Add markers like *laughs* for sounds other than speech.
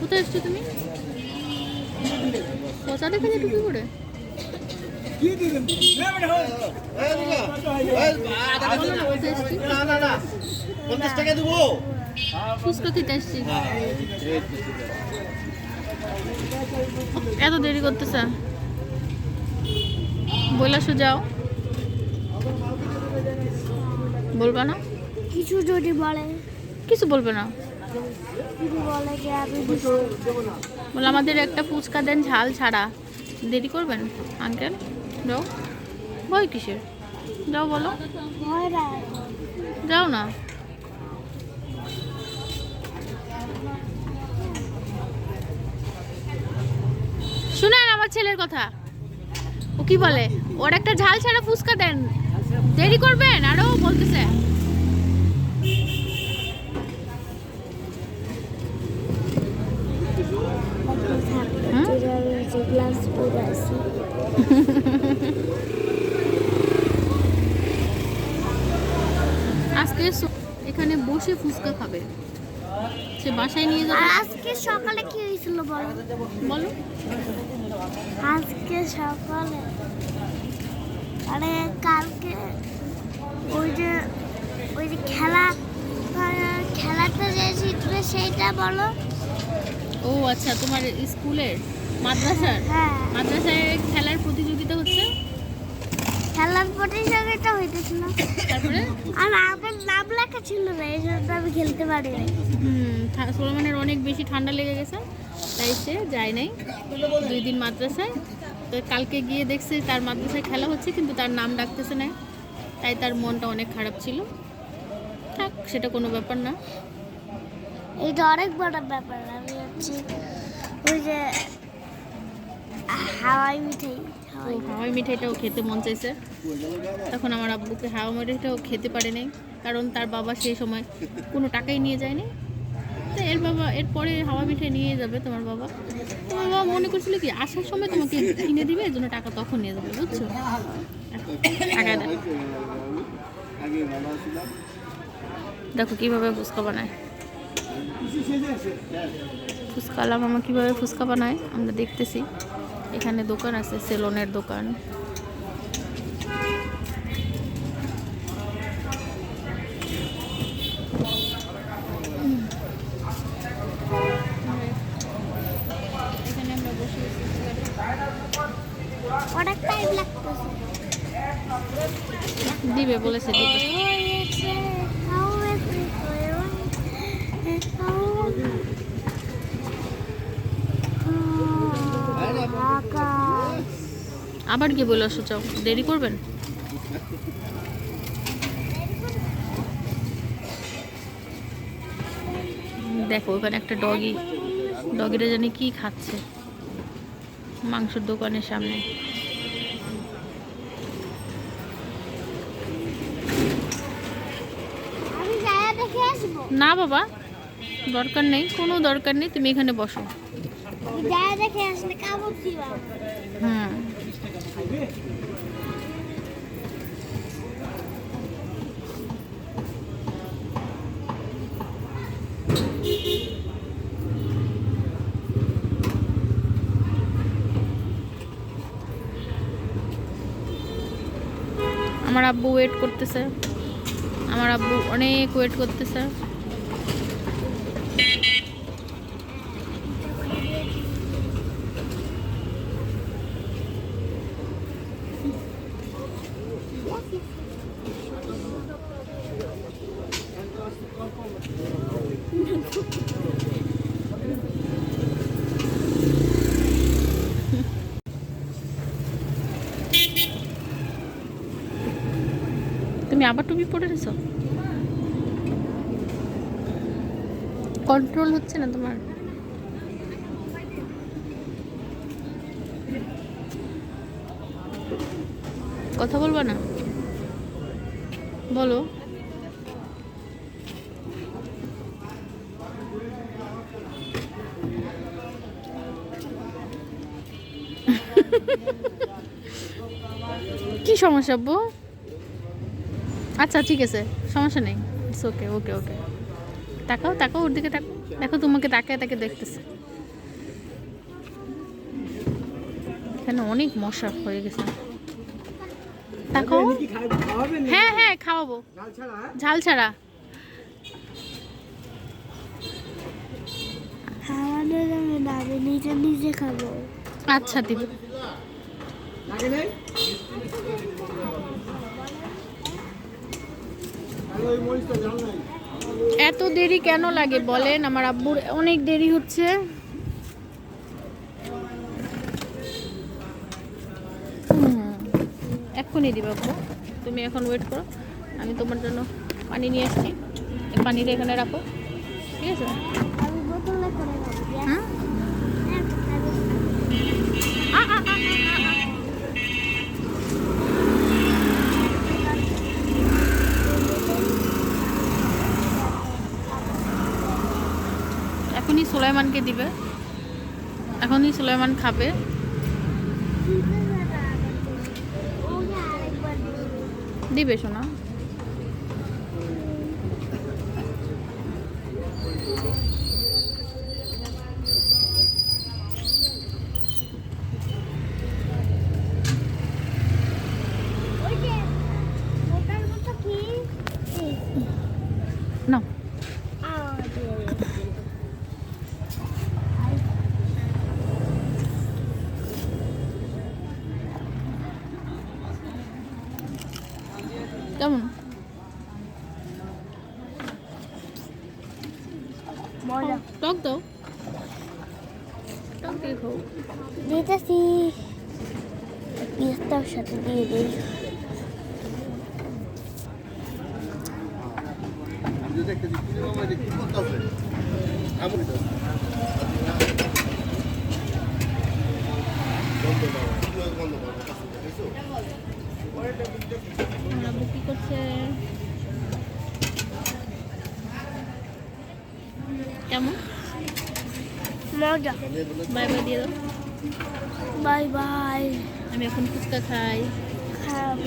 কোথায় এসছো তুমি? পচা দেখে যে টুপি করে পঞ্চাশ টাকা দেবো ফুচকা খেতে এসছি এত দেরি করতেছে। বলে যাও। বলবা না? কিছু যদি বলে। কিছু বলবে না। বলে আমাদের একটা ফুচকা দেন ঝাল ছাড়া। দেরি করবেন আঙ্কেল যাও। ভয় কিসের? যাও বলো। যাও না। শুনেন আমার ছেলের কথা। ও কি বলে? ওর একটা ঝাল ছাড়া ফুচকা দেন। দেরি করবেন, আরও বলতেছে হুম? যে গ্লাস পরে আছি আজকে এখানে বসে ফুচকা খাবে। সে বাসায় নিয়ে যাবে। আজকে সকালে কি হয়েছিল বলো? বলো। আজকে সকালে আরে কালকে ওই যে ওই যে খেলা খেলাটা যে সেইটা বলো। ও আচ্ছা তোমার স্কুলের? মাদ্রাসার? হ্যাঁ। মাদ্রাসায় খেলার প্রতিযোগিতা হচ্ছে? খেলার প্রতিযোগিতা হইতেছিল তারপরে? আর আমার নাম লেখা ছিল না এই জন্য আমি খেলতে পারি নাই। হুম সোলেমানের অনেক বেশি ঠান্ডা লেগে গেছে তাই সে যায় নাই। দুই দিন মাদ্রাসায়। তো কালকে গিয়ে দেখছে তার মাদ্রাসায় খেলা হচ্ছে কিন্তু তার নাম ডাকতেছে না। তাই তার মনটা অনেক খারাপ ছিল। থাক সেটা কোনো ব্যাপার না। এটা অনেক বড় ব্যাপার আমি হচ্ছে ওই যে হাওয়াই মিঠাই, হাওয়াই মিঠাইটাও খেতে মন চাইছে। তখন আমার আব্বুকে হাওয়া মিঠাইটাও খেতে পারে নাই, কারণ তার বাবা সেই সময় কোনো টাকাই নিয়ে যায়নি। তো এর বাবা এরপরে হাওয়া মিঠাই নিয়ে যাবে তোমার বাবা। তোমার বাবা মনে করছিল কি, আসার সময় তোমাকে কিনে দিবে, এর জন্য টাকা তখন নিয়ে যাবে, বুঝছ? টাকা দেখো কীভাবে ফুচকা বানায়। ফুচকা আলা আমার কীভাবে ফুচকা বানায়, আমরা দেখতেছি। এখানে দোকান আছে সেলনের দোকান। দিবে বলেছে দিবে। আবার কি বলে আসো চাও দেরি করবেন? দেখো ওখানে একটা ডগি। ডগিটা জানি কি খাচ্ছে। মাংসের দোকানের সামনে। না বাবা দরকার নেই কোনো দরকার নেই তুমি এখানে বসো। হুম। আমার আব্বু ওয়েট করতেছে। আমার আব্বু অনেক ওয়েট করতেছে। তুমি আবার টুপি পরে রেছো কন্ট্রোল হচ্ছে না তোমার। কথা বলব না? বলো। *laughs* কি সমস্যা আব্বু? আচ্ছা ঠিক আছে। সমস্যা নেই। ইটস ওকে ওকে ওকে তাকাও তাকাও ওর দিকে তাকাও দেখো তোমাকে তাকায় তাকে দেখতেছে। এখানে অনেক মশা হয়ে গেছে। হ্যাঁ হ্যাঁ খাওয়াবো। হ্যাঁ? ঝাল ছাড়া। আমি নিজে নিজে খাব। আচ্ছা দিব লাগে নাই আরে ওই মরিচটা ঝাল নাই এত দেরি কেন লাগে বলেন? আমার আব্বুর অনেক দেরি হচ্ছে। এক্ষুনি দিবে তুমি এখন ওয়েট করো। আমি তোমার জন্য পানি নিয়ে আসছি। পানিটা এখানে রাখো। ঠিক আছে? সুলাইমানকে দিবে এখনই সুলাইমান খাবে। দিবে শোনা ওই যে ওটার মতো কি এই, না আওয়াজ দিয়ে দিল। কেমন মজা টক দাও। টক দিয়ে খাও। দিতেছি। পিস্তার সাথে দিয়ে দিই। আমি তো দেখতেছি কি বাবা এটা কি করতেছে আমরি তো বন্ধ দাও বন্ধ দাও দেখছ আমার আব্বু কি করছে কেমন? মজা। বাই বাই দিয়ে দাও। Bye bye. আমি এখন ফুচকা খাই। খারাপ